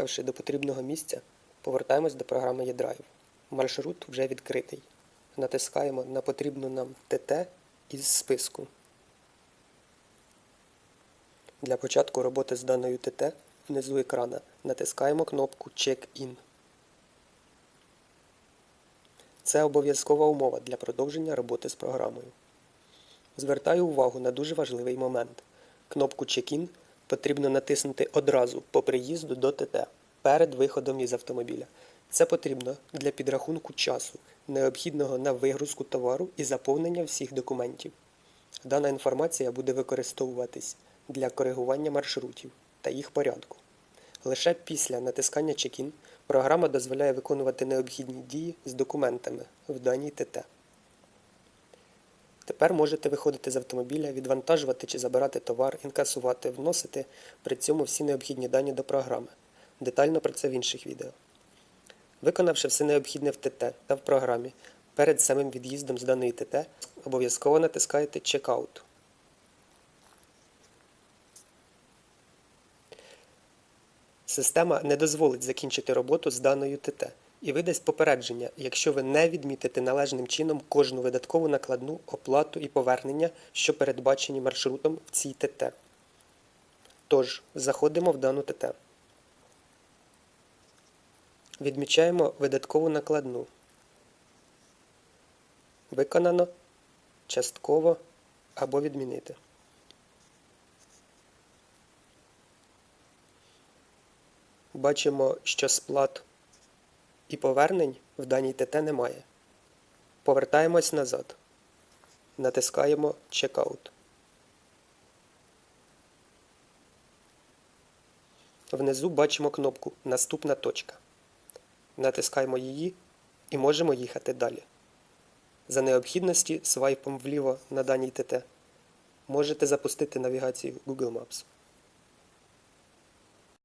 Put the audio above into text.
Доїхавши до потрібного місця, повертаємось до програми eDrive. Маршрут вже відкритий. Натискаємо на потрібну нам ТТ із списку. Для початку роботи з даною ТТ внизу екрана натискаємо кнопку Check-in. Це обов'язкова умова для продовження роботи з програмою. Звертаю увагу на дуже важливий момент. Кнопку Check-in потрібно натиснути одразу по приїзду до ТТ перед виходом із автомобіля. Це потрібно для підрахунку часу, необхідного на вигрузку товару і заповнення всіх документів. Дана інформація буде використовуватись для коригування маршрутів та їх порядку. Лише після натискання Check-in програма дозволяє виконувати необхідні дії з документами в даній ТТ. Тепер можете виходити з автомобіля, відвантажувати чи забирати товар, інкасувати, вносити при цьому всі необхідні дані до програми. Детально про це в інших відео. Виконавши все необхідне в ТТ та в програмі, перед самим від'їздом з даної ТТ обов'язково натискаєте Checkout. Система не дозволить закінчити роботу з даною ТТ і видасть попередження, якщо ви не відмітите належним чином кожну видаткову накладну оплату і повернення, що передбачені маршрутом в цій ТТ. Тож, заходимо в дану ТТ. Відмічаємо видаткову накладну. Виконано частково або відмінити. Бачимо, що сплат і повернень в даній ТТ немає. Повертаємось назад. Натискаємо Checkout. Внизу бачимо кнопку Наступна точка. Натискаємо її і можемо їхати далі. За необхідності свайпом вліво на даній ТТ можете запустити навігацію Google Maps.